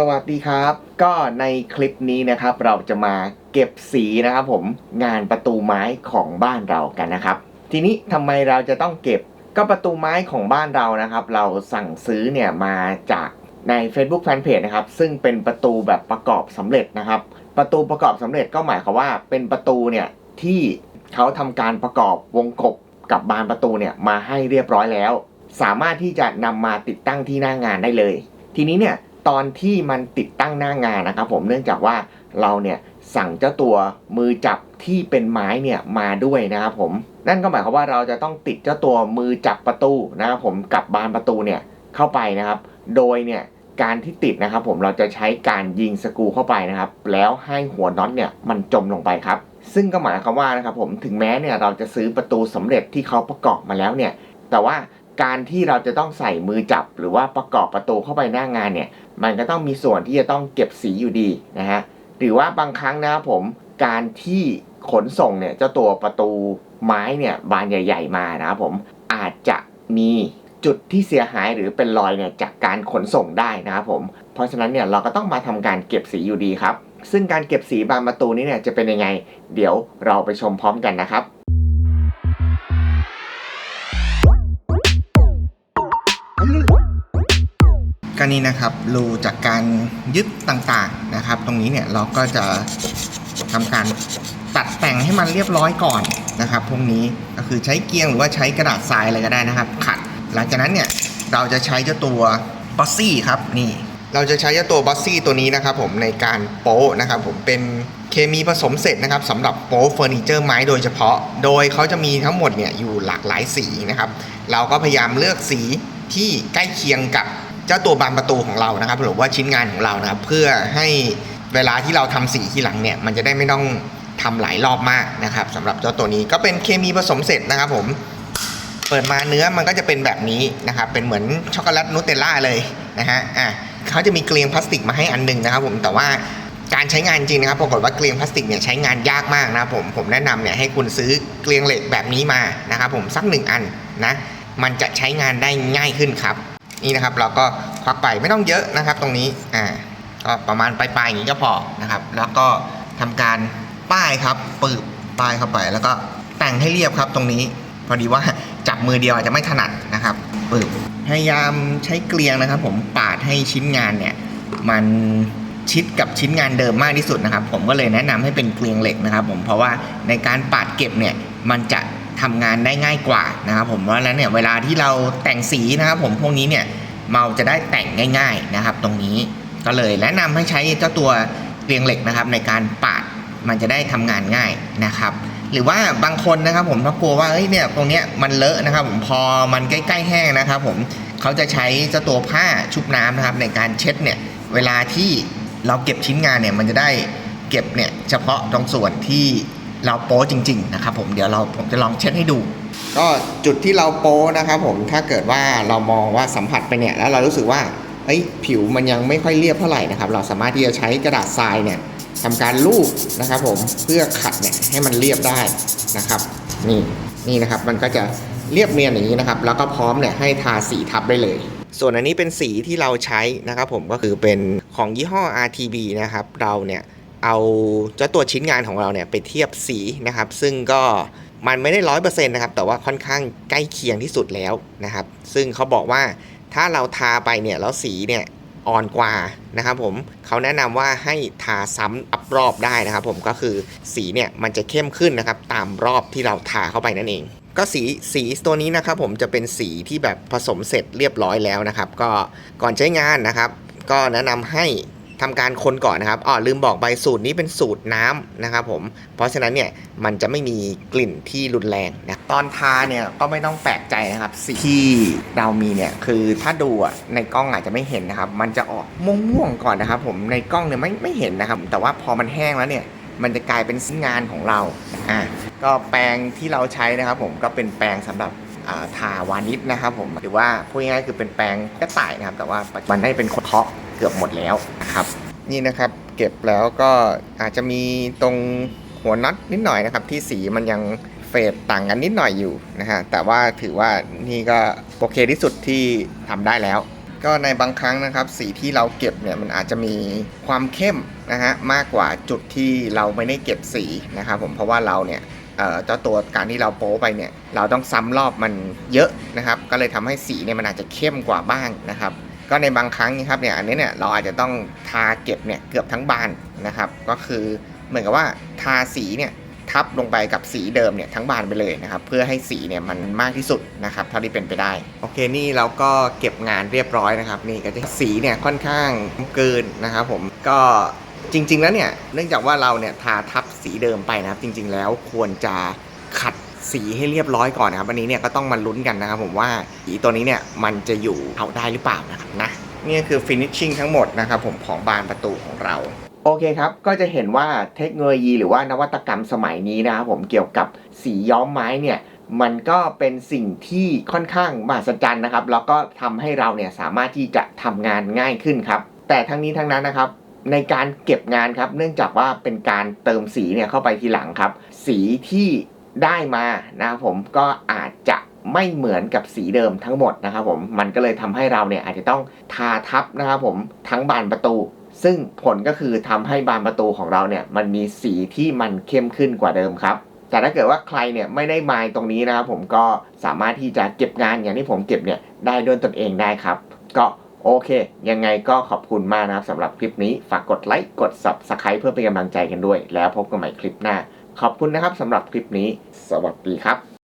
สวัสดีครับ ก็ในคลิปนี้นะครับ เราจะมาเก็บสีนะครับผมงานประตูไม้ของบ้านเรากันนะครับ ทีนี้ทำไมเราจะต้องเก็บก็ประตูไม้ของบ้านเรานะครับ เราสั่งซื้อเนี่ยมาจากใน Facebook Fanpage นะครับ ซึ่งเป็นประตูแบบประกอบสำเร็จนะครับ ประตูประกอบสำเร็จก็หมายความว่าเป็นประตูเนี่ยที่เขาทำการประกอบวงกบกับบานประตูเนี่ยมาให้เรียบร้อยแล้ว สามารถที่จะนำมาติดตั้งที่หน้างานได้เลย ทีนี้เนี่ย ตอนที่มันติดตั้งหน้างานนะครับผมเนื่องจากว่าเราเนี่ยสั่งเจ้าตัวมือจับที่เป็นไม้เนี่ยมาด้วยนะครับผม นั่นก็หมายความว่าเราจะต้องติดเจ้าตัวมือจับประตูนะครับผมกับบานประตูเนี่ยเข้าไปนะครับ โดยเนี่ยการที่ติดนะครับผมเราจะใช้การยิงสกูเข้าไปนะครับ แล้วให้หัวน็อตเนี่ยมันจมลงไปครับ ซึ่งก็หมายความว่านะครับผมถึงแม้เนี่ยเราจะซื้อประตูสำเร็จที่เขาประกอบมาแล้วเนี่ย แต่ว่า การที่เราจะต้องใส่มือจับหรือว่าประกอบประตูเข้าไปหน้างานเนี่ย มันก็ต้องมีส่วนที่จะต้องเก็บสีอยู่ดีนะฮะหรือว่าบางครั้งนะครับผมการที่ขนส่งเนี่ยเจ้าตัวประตูไม้เนี่ยบานใหญ่ ๆ มานะครับผมอาจจะมีจุดที่เสียหายหรือเป็นรอยเนี่ยจากการขนส่งได้นะครับผม เพราะฉะนั้นเนี่ยเราก็ต้องมาทำการเก็บสีอยู่ดีครับ ซึ่งการเก็บสีบานประตูนี้เนี่ยจะเป็นยังไง เดี๋ยวเราไปชมพร้อมกันนะครับ ก็นี่นะครับรูจากการยึดต่างๆนะครับ ตรงนี้เนี่ยเราก็จะทำการตัดแต่งให้มันเรียบร้อยก่อนนะครับ พวกนี้ก็คือใช้เกียงหรือว่าใช้กระดาษทรายอะไรก็ได้นะครับ ขัด หลังจากนั้นเนี่ยเราจะใช้เจ้าตัวบอสซี่ครับนี่เราจะใช้เจ้าตัวบอสซี่ตัวนี้นะครับผมในการโป๊ะนะครับผมเป็นเคมีผสมเสร็จนะครับสำหรับโป๊ะเฟอร์นิเจอร์ไม้โดยเฉพาะ โดยเขาจะมีทั้งหมดเนี่ยอยู่หลากหลายสีนะครับ เราก็พยายามเลือกสีที่ใกล้เคียงกับ เจ้าตัวบานประตูของเรานะครับหรือว่าชิ้นงานของเรานะครับ เพื่อให้เวลาที่เราทำสีทีหลังเนี่ย มันจะได้ไม่ต้องทำหลายรอบมากนะครับสำหรับเจ้าตัวนี้ก็เป็นเคมีผสมเสร็จนะครับ ผม เปิดมาเนื้อมันก็จะเป็นแบบนี้นะครับ เป็นเหมือนช็อกโกแลตนูเทลล่าเลยนะฮะอะเขาจะมีเกลียงพลาสติกมาให้อันหนึงนะครับ ผมแต่ว่าการใช้งานจริงนะครับปรากฏว่าเกลียงพลาสติกเนี่ยใช้งานยากมากนะครับผมผมแนะนำเนี่ยให้คุณซื้อเกลียงเหล็กแบบนี้มานะครับผมสักหนึ่งอันนะมันจะใช้งานได้ง่ายขึ้นครับ นี่นะครับเราก็ควักไปไม่ต้องเยอะนะครับ ตรงนี้อ่าก็ประมาณปลายๆอย่างนี้ก็พอนะครับ แล้วก็ทำการป้ายครับปืบป้ายเข้าไป แล้วก็แต่งให้เรียบครับตรงนี้ พอดีว่าจับมือเดียวอาจจะไม่ถนัดนะครับปืบพยายามใช้เกลียงนะครับ ผมปาดให้ชิ้นงานเนี่ยมันชิดกับชิ้นงานเดิมมากที่สุดนะครับ ผมก็เลยแนะนำให้เป็นเกลียงเหล็กนะครับ ผมเพราะว่าในการปาดเก็บเนี่ยมันจะ ทำงานได้ง่ายกว่านะครับผมเพราะฉะนั้นเนี่ยเวลาที่เราแต่งสีนะครับผมพวกนี้เนี่ยเราจะได้แต่งง่าย ๆนะครับ ตรงนี้ก็เลยแนะนำให้ใช้เจ้าตัวเกลียงเหล็กนะครับ ในการปาดมันจะได้ทำงานง่ายนะครับ หรือว่าบางคนนะครับผมถ้ากลัวว่าเอ้ยเนี่ยตรงเนี้ยมันเลอะนะครับ ผมพอมันใกล้ๆแห้งนะครับ ผมเขาจะใช้เจ้าตัวผ้าชุบน้ำนะครับ ในการเช็ดเนี่ยเวลาที่เราเก็บชิ้นงานเนี่ยมันจะได้เก็บเนี่ยเฉพาะตรงส่วนที่ เราโป๊จริง ๆ นะครับผมเดี๋ยวเราผมจะลองเช็ดให้ดู ก็จุดที่เราโป๊นะครับผมถ้าเกิดว่าเรามองว่าสัมผัสไปเนี่ยแล้วเรารู้สึกว่าเอ้ยผิวมันยังไม่ค่อยเรียบเท่าไหร่นะครับ เราสามารถที่จะใช้กระดาษทรายเนี่ยทำการลูบนะครับผมเพื่อขัดเนี่ยให้มันเรียบได้นะครับ นี่นี่นะครับมันก็จะเรียบเนียนอย่างนี้นะครับ แล้วก็พร้อมเนี่ยให้ทาสีทับได้เลย ส่วนอันนี้เป็นสีที่เราใช้นะครับผมก็คือเป็นของยี่ห้อ RTB นะครับเราเนี่ย เอาเจ้าตัวชิ้นงานของเราเนี่ยไปเทียบสีนะครับ ซึ่งก็มันไม่ได้ร้อยเปอร์เซ็นต์นะครับ แต่ว่าค่อนข้างใกล้เคียงที่สุดแล้วนะครับ ซึ่งเขาบอกว่าถ้าเราทาไปเนี่ยแล้วสีเนี่ยอ่อนกว่านะครับผมเขาแนะนำว่าให้ทาซ้ำอัพรอบได้นะครับ ผมก็คือสีเนี่ยมันจะเข้มขึ้นนะครับ ตามรอบที่เราทาเข้าไปนั่นเอง ก็สีสีตัวนี้นะครับผมจะเป็นสีที่แบบผสมเสร็จเรียบร้อยแล้วนะครับ ก็ก่อนใช้งานนะครับ ก็แนะนำให้ ทำการคนก่อนนะครับอ๋อลืมบอกไปสูตรนี้เป็นสูตรน้ำนะครับผม เพราะฉะนั้นเนี่ยมันจะไม่มีกลิ่นที่รุนแรงนะ ตอนทาเนี่ยก็ไม่ต้องแปลกใจนะครับสีที่เรามีเนี่ยคือถ้าดูในกล้องอาจจะไม่เห็นนะครับ มันจะออกม่วงๆก่อนนะครับ ผมในกล้องเนี่ยไม่ไม่เห็นนะครับ แต่ว่าพอมันแห้งแล้วเนี่ยมันจะกลายเป็นชิ้นงานของเรา อ่า ก็แปรงที่เราใช้นะครับผมก็เป็นแปรงสำหรับทาวานิชนะครับผม หรือว่าพูดง่ายๆคือเป็นแปรงกระต่ายนะครับ แต่ว่าปันได้เป็นเคาะ เกือบหมดแล้วครับ นี่นะครับเก็บแล้วก็อาจจะมีตรงหัวน็อตนิดหน่อยนะครับ ที่สีมันยังเฟดต่างกันนิดหน่อยอยู่นะฮะแต่ว่าถือว่านี่ก็โอเคที่สุดที่ทำได้แล้ว ก็ในบางครั้งนะครับ สีที่เราเก็บเนี่ยมันอาจจะมีความเข้มนะฮะมากกว่าจุดที่เราไม่ได้เก็บสีนะครับผมเพราะว่าเราเนี่ยเจ้าตัวการที่เราโป๊ไปเนี่ยเราต้องซ้ำรอบมันเยอะนะครับ ก็เลยทำให้สีเนี่ยมันอาจจะเข้มกว่าบ้างนะครับ ก็ในบางครั้งนะครับเนี่ยอันนี้เนี่ยเราอาจจะต้องทาเก็บเนี่ยเกือบทั้งบานนะครับ ก็คือเหมือนกับว่าทาสีเนี่ยทับลงไปกับสีเดิมเนี่ยทั้งบานไปเลยนะครับ เพื่อให้สีเนี่ยมันมากที่สุดนะครับเท่าที่เป็นไปได้ โอเคนี่เราก็เก็บงานเรียบร้อยนะครับ นี่ก็จะสีเนี่ยค่อนข้างเกินนะครับ ผมก็จริง ๆ แล้วเนี่ยเนื่องจากว่าเราเนี่ยทาทับสีเดิมไปนะครับ จริง ๆ แล้วควรจะขัด สีให้เรียบร้อยก่อนนะครับวันนี้เนี่ยก็ต้องมาลุ้นกันนะครับผมว่าสีตัวนี้เนี่ยมันจะอยู่เอาได้หรือเปล่านะครับนะนี่คือฟินิชชิ่งทั้งหมดนะครับผมของบานประตูของเราโอเคครับ ก็จะเห็นว่าเทคโนโลยีหรือว่านวัตกรรมสมัยนี้นะครับผมเกี่ยวกับสีย้อมไม้เนี่ยมันก็เป็นสิ่งที่ค่อนข้างมหัศจรรย์นะครับ แล้วก็ทำให้เราเนี่ยสามารถที่จะทำงานง่ายขึ้นครับ แต่ทั้งนี้ทั้งนั้นนะครับ ในการเก็บงานครับ เนื่องจากว่าเป็นการเติมสีเนี่ยเข้าไปทีหลังครับ สีที่ ได้มานะครับผมก็อาจจะไม่เหมือนกับสีเดิมทั้งหมดนะครับผมมันก็เลยทำให้เราเนี่ยอาจจะต้องทาทับนะครับผมทั้งบานประตู ซึ่งผลก็คือทำให้บานประตูของเราเนี่ยมันมีสีที่มันเข้มขึ้นกว่าเดิมครับ แต่ถ้าเกิดว่าใครเนี่ยไม่ได้มายตรงนี้นะครับผมก็สามารถที่จะเก็บงานอย่างที่ผมเก็บเนี่ยได้ด้วยตนเองได้ครับ ก็โอเค ยังไงก็ขอบคุณมากนะครับสำหรับคลิปนี้ฝากกดไลค์กด Subscribe เพื่อเป็นกำลังใจกันด้วย แล้วพบกันใหม่คลิปหน้า ขอบคุณนะครับสำหรับคลิปนี้ สวัสดีครับ